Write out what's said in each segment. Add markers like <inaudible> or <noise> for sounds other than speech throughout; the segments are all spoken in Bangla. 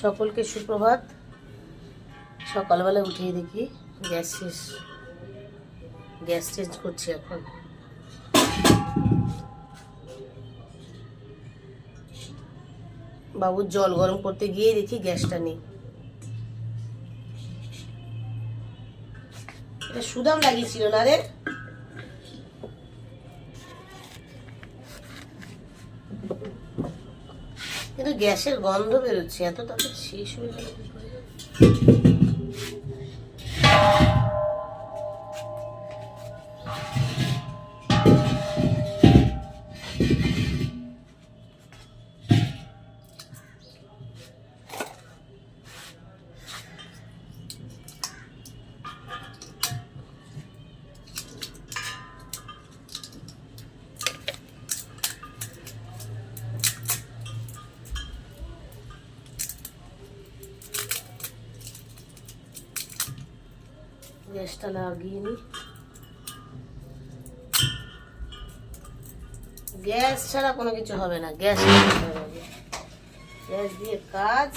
সকলকে সুপ্রভাত। সকালবেলা উঠিয়ে দেখি গ্যাস শেষ। গ্যাস চেঞ্জ করছি এখন। বাবুর জল গরম করতে গিয়ে দেখি গ্যাসটা নেই। এটা সুদাম লাগিয়েছিল না রে? কিন্তু গ্যাসের গন্ধ বেরোচ্ছে এত তাড়াতাড়ি শেষ হয়ে গেল। লাগিয়ে গ্যাস ছাড়া কোনো কিছু হবে না গ্যাস গ্যাস দিয়ে কাজ।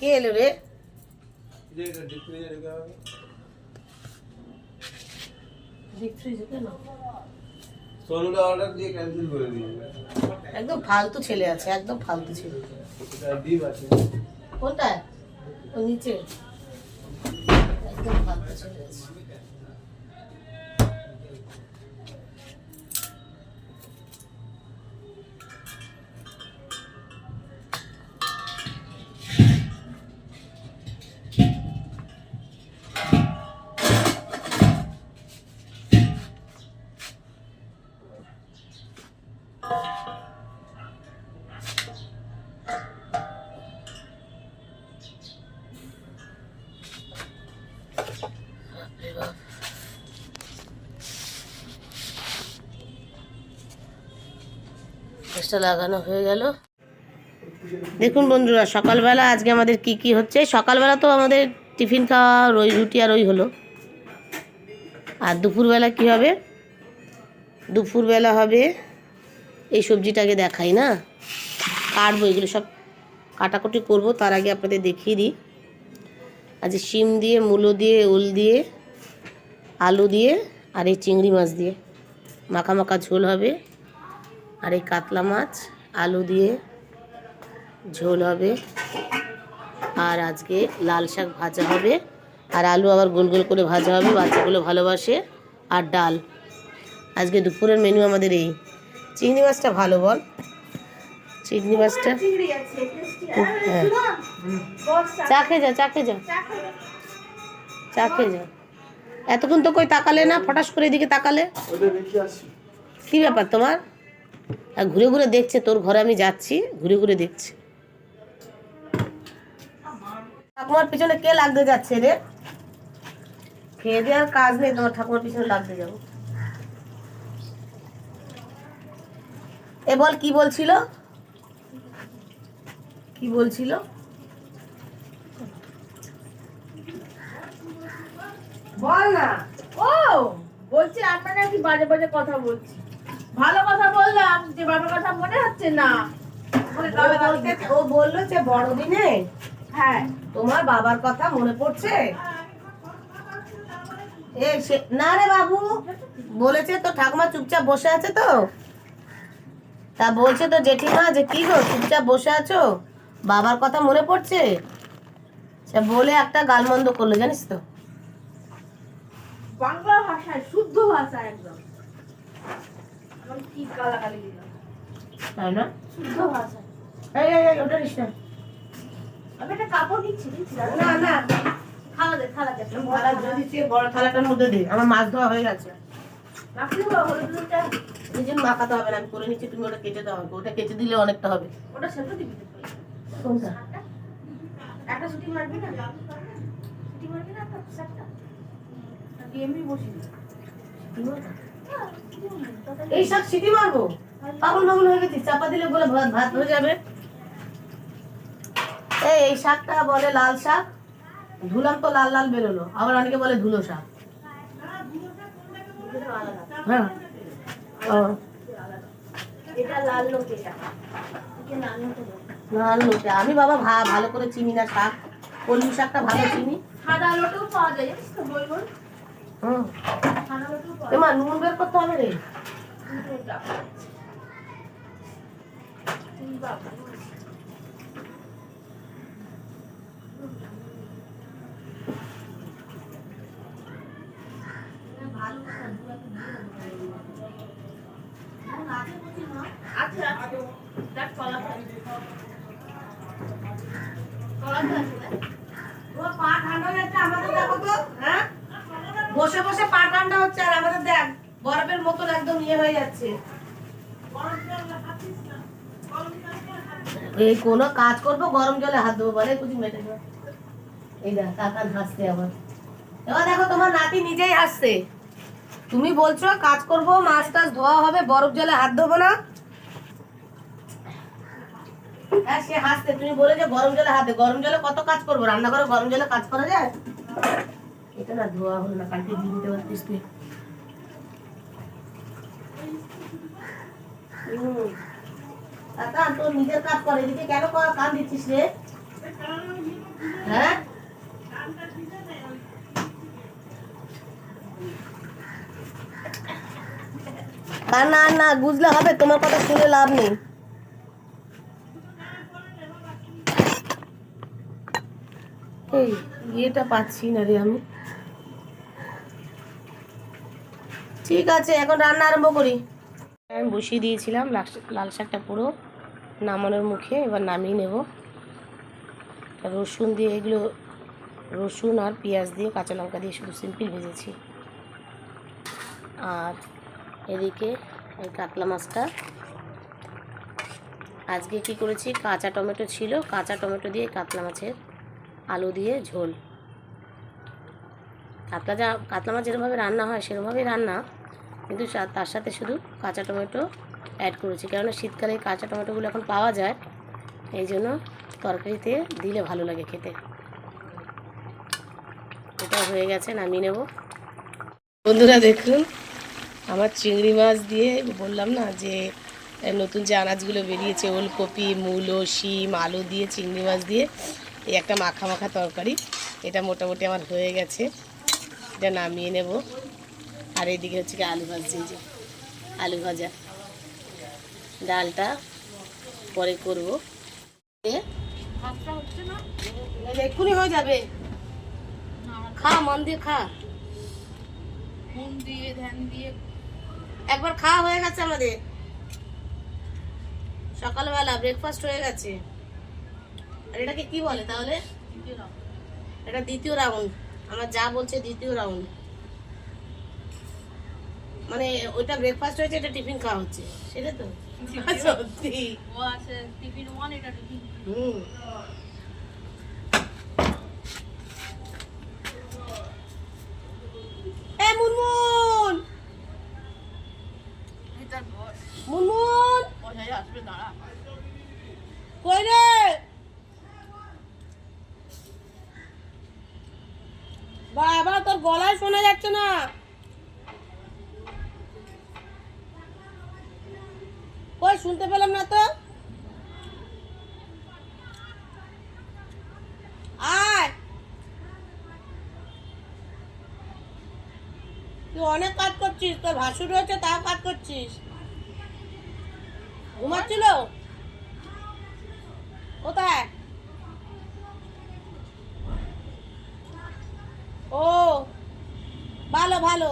কে এলো রে? একদম ফালতু ছেলে আছে একদম ফালতু ছেলে। কোনটায় ও নিচে। একদম ফালতু ছেলে আছে বাপরে গ্যাসটা লাগানো হয়ে গেল। দেখুন বন্ধুরা, সকালবেলা আজকে আমাদের কি কি হচ্ছে? সকালবেলা তো আমাদের টিফিন খাওয়া, রই, রুটি আর ওই হলো। আর দুপুরবেলা কি হবে? দুপুরবেলা হবে এই সবজিটাকে দেখাই, না? কাটবো, এগুলো সব কাটাকুটি করব, তার আগে আপনাদের দেখিয়ে দিই। আজ শিম দিয়ে, মূলো দিয়ে, ওল দিয়ে, আলু দিয়ে আর এই চিংড়ি মাছ দিয়ে। মাখা মাখা ঝোল হবে। আর এই কাতলা মাছ আলু দিয়ে ঝোল হবে। আর আজকে লাল শাক ভাজা হবে। আর আলু আবার গোল গোল করে ভাজা হবে বাচ্চাগুলো ভালোবাসে। আর ডাল। আজকে দুপুরের মেনু আমাদের এই। চিংড়ি মাছটা ভালো বল। চিংড়ি মাছটা হ্যাঁ। চা খেয়ে যা চা খেয়ে যা। চা খেয়ে যা। এতক্ষণ তো কই তাকালে না? ফটাস করে এদিকে তাকালে। কি ব্যাপার তোমার? আর ঘুরে ঘুরে দেখছে, তোর ঘরে আমি যাচ্ছি, ঘুরে ঘুরে দেখছে। ঠাকুমার পিছনে কে লাগতে যাচ্ছে রে? খেয়ে দেওয়ার কাজ নেই, তোমার ঠাকুমার পিছনে লাগতে যাব। এ বল কি বলছিল? কি বলছিল? বল না। ও, বলছি আপনারা কি বাজে বাজে কথা বলছি। ভালো কথা বললাম যে বাবার কথা মনে হচ্ছে না। ও বলল যে বড়দিনে হ্যাঁ। তোমার বাবার কথা মনে পড়ছে? এ না রে বাবু বলেছে তো ঠাকুমা চুপচাপ বসে আছে তো। তা বলছে তো জেঠিমা যে কি গো চুপচাপ বসে আছো? বাবার কথা মনে পড়ছে? সে বলে একটা গালমন্দ করল জানিস তো। বাংলা ভাষায় শুদ্ধ ভাষা একদম এখন কি গালাগালি দিলাম তাই না? এই, এই, এই, ওটা নিস না। আমি একটা কাপড় নিচ্ছি দিচ্ছি না না। থালা দে থালা দে থালা যদি চেয়ে বড় থালাটার মধ্যে দে আমার মাছ ধোয়া হয়ে গেছে। রাখি দেবো হলুদ হলুদটা নিজের মাখাতে হবে না আমি করে নিচ্ছি তুমি ওটা কেটে দাও। ওটা কেটে দিলে অনেকটা হবে। ওটা সেদ্ধ দিবি কোনটা? একটা ছুটি মারবি না? ছুটি মারবি না একটা একটা নাকি এমনি বসি এই শাক সিটি মারবো পাগল পাগল হয়ে গেছি চাপা দিলে বলে ভাত ভাত হয়ে যাবে। এই এই শাকটা বলে লাল শাক ধুলাম তো লাল লাল বেরোলো। আবার অনেকে বলে ধুলো শাক। হ্যাঁ। লাল লোটে আমি বাবা ভা ভালো করে চিনি না শাক। কলমি শাকটা ভালো চিনি। সাদা লোটেও পাওয়া যায় এমা, নুন বের করতে হবে রে। আচ্ছা দেখ, কলা কলা পা ঠান্ডা যাচ্ছে, আমাদের দেখো তো হ্যাঁ? বসে বসে পা ঠান্ডা হচ্ছে আর আমাদের দেখ, বরফের মতন একদম ইয়ে হয়ে যাচ্ছে। এই কোনো কাজ করব, গরম জলে হাত দেবো বলে কুচি মেটে এই দেখ কাকান হাসছে আবার। এবার দেখো, তোমার নাতি নিজেই হাসছে। তুমি বলছো, কাজ করব, মাছ টাছ ধোয়া হবে, বরফ জলে হাত দেবো না। হ্যাঁ সে হাসতে তুমি বলে যে গরম জলে হাতে গরম জলে কত কাজ করব? রান্না করে গরম জলে কাজ করা যায়? এটা না ধোয়া হলো না কালকে দিয়ে দিতে পারতিস তুই। কাকা তোর নিজের কাজ করে এদিকে কেন কান দিচ্ছিস রে? হ্যাঁ? না না না বুঝলে হবে তোমার কথা শুনে লাভ নেই। এই ইয়েটা পাচ্ছি না রে আমি। ঠিক আছে, এখন রান্না আরম্ভ করি। আমি বসিয়ে দিয়েছিলাম লাল- শাকটা পুরো নামানোর মুখে, এবার নামিয়ে নেব। রসুন দিয়ে এগুলো, রসুন আর পেঁয়াজ দিয়ে কাঁচা লঙ্কা দিয়ে শুধু সিম্পল ভেজেছি। আর এদিকে এই কাতলা মাছটা। আজকে কি করেছি, কাঁচা টমেটো ছিল, কাঁচা টমেটো দিয়ে কাতলা মাছের আলু দিয়ে ঝোল। কাতলা যা, কাতলা মাছ যেরকমভাবে রান্না হয় সেরকমভাবেই রান্না। কিন্তু তার সাথে শুধু কাঁচা টমেটো অ্যাড করেছি। কেননা শীতকালে কাঁচা টমেটোগুলো এখন পাওয়া যায়, এই জন্য তরকারিতে দিলে ভালো লাগে খেতে। এটা হয়ে গেছে, নামিয়ে নেব। বন্ধুরা দেখুন, আমার চিংড়ি মাছ দিয়ে বললাম না যে নতুন যে আনাজগুলো বেরিয়েছে, ওলকপি, মূলো, শিম, আলু দিয়ে, চিংড়ি মাছ দিয়ে, এই একটা মাখা মাখা তরকারি। এটা মোটামুটি আমার হয়ে গেছে। এটা নামিয়ে নেব। আর এইদিকে হচ্ছে কি আলু ভাজছি যে আলু ভাজা। ডালটা পরে করব। ভাতটা হচ্ছে না এক্ষুনি হয়ে যাবে। খা মন দিয়ে খা। মন দিয়ে ধ্যান দিয়ে। একবার খাওয়া হয়ে গেছে আমাদের। সকালবেলা ব্রেকফাস্ট হয়ে গেছে। আর এটাকে কি বলে তাহলে? এটা দ্বিতীয় রাউন্ড আমার যা বলছে দ্বিতীয় রাউন্ড মানে ওইটা ব্রেকফাস্ট হয়েছে এটা টিফিন খাওয়া হচ্ছে। সেটা তো? <laughs> সত্যি। ও আছে টিফিন ওয়ান এটা টিফিন হুম। এ মুনমুন! মুনমুন! পয়সায় আসবে দাঁড়া। কই রে? বাবা তোর গলায় শোনা যাচ্ছে না। শুনতে পেলাম না তো? আয়! তুই অনেক কাজ করছিস, তোর ভাসুর রয়েছে, তাও কাজ করছিস। ঘুমাচ্ছিল? কোথায়? ও, ভালো ভালো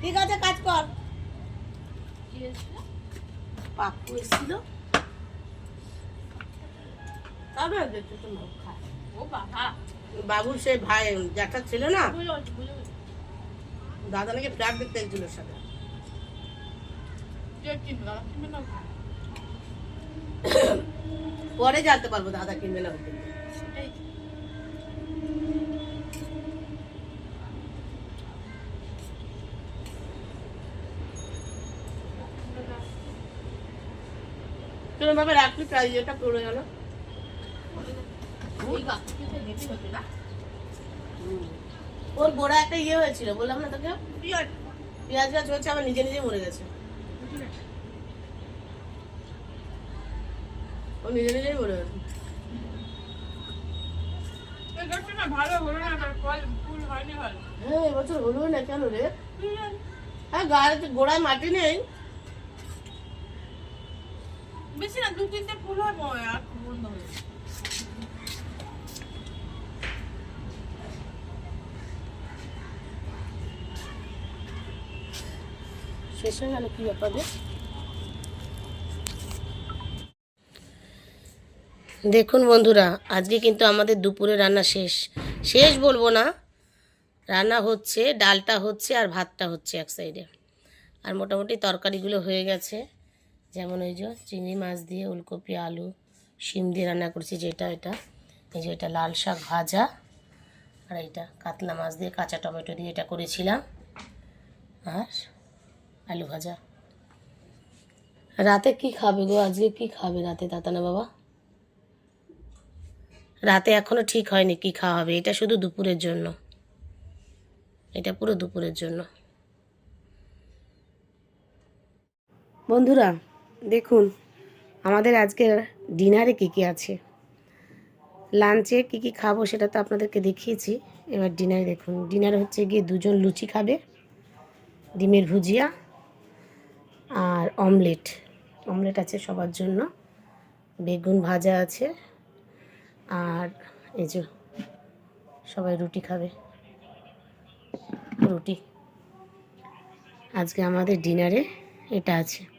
ঠিক আছে কাজ কর কি এসেছিল পাপ্পু এসেছিল তারপরে দেখতে তো লোক খায়। ও বাবা। বাবুর সে ভাই জ্যাঠা ছিল না? দাদা নাকি ফ্ল্যাট দেখতে এসেছিল সাথে। পরে জানতে পারব দাদা কিনবে না ভাবে রাখলি প্রাইজ এটা পড়ে গেল। ওর গোড়া একটা ইয়ে হয়েছিল বললাম না তোকে? পেঁয়াজ। গাছ হয়েছে আবার নিজে নিজে মরে গেছে। আছে নিজে নিজেই বলে গেছে। না ভালো হলো না ফল ফুল হয়নি ভালো। হ্যাঁ এবছর হলো না কেন রে? হ্যাঁ গাড়িতে গোড়ায় মাটি নেই। বেশি না দু তিনটে ফুল আর বন্ধ হয়ে শেষ হয়ে গেল কি ব্যাপার? দেখুন বন্ধুরা, আজকে কিন্তু আমাদের দুপুরে রান্না শেষ। শেষ বলব না, রান্না হচ্ছে, ডালটা হচ্ছে আর ভাতটা হচ্ছে এক সাইডে আর মোটামুটি তরকারিগুলো হয়ে গেছে। যেমন ওই যে চিংড়ি মাছ দিয়ে ওলকপি, আলু, শিম দিয়ে রান্না করছি, যেটা এটা। এই যে এটা লাল শাক ভাজা, আর এইটা কাতলা মাছ দিয়ে কাঁচা টমেটো দিয়ে এটা করেছিলাম। আর আলু ভাজা। রাতে কি খাবে গো? আজকে কি খাবে রাতে? তাতানা বাবা? রাতে এখনও ঠিক হয়নি কি খাওয়া হবে এটা শুধু দুপুরের জন্য। এটা পুরো দুপুরের জন্য। বন্ধুরা দেখুন, আমাদের আজকের ডিনারে কী কী আছে? লাঞ্চে কী কী খাব সেটা তো আপনাদেরকে দেখিয়েছি। এবার ডিনারে দেখুন, ডিনারে হচ্ছে গিয়ে দুজন লুচি খাবে, ডিমের ভুজিয়া আর অমলেট। অমলেট আছে সবার জন্য, বেগুন ভাজা আছে, আর এই যে সবাই রুটি খাবে। রুটি। আজকে আমাদের ডিনারে এটা আছে।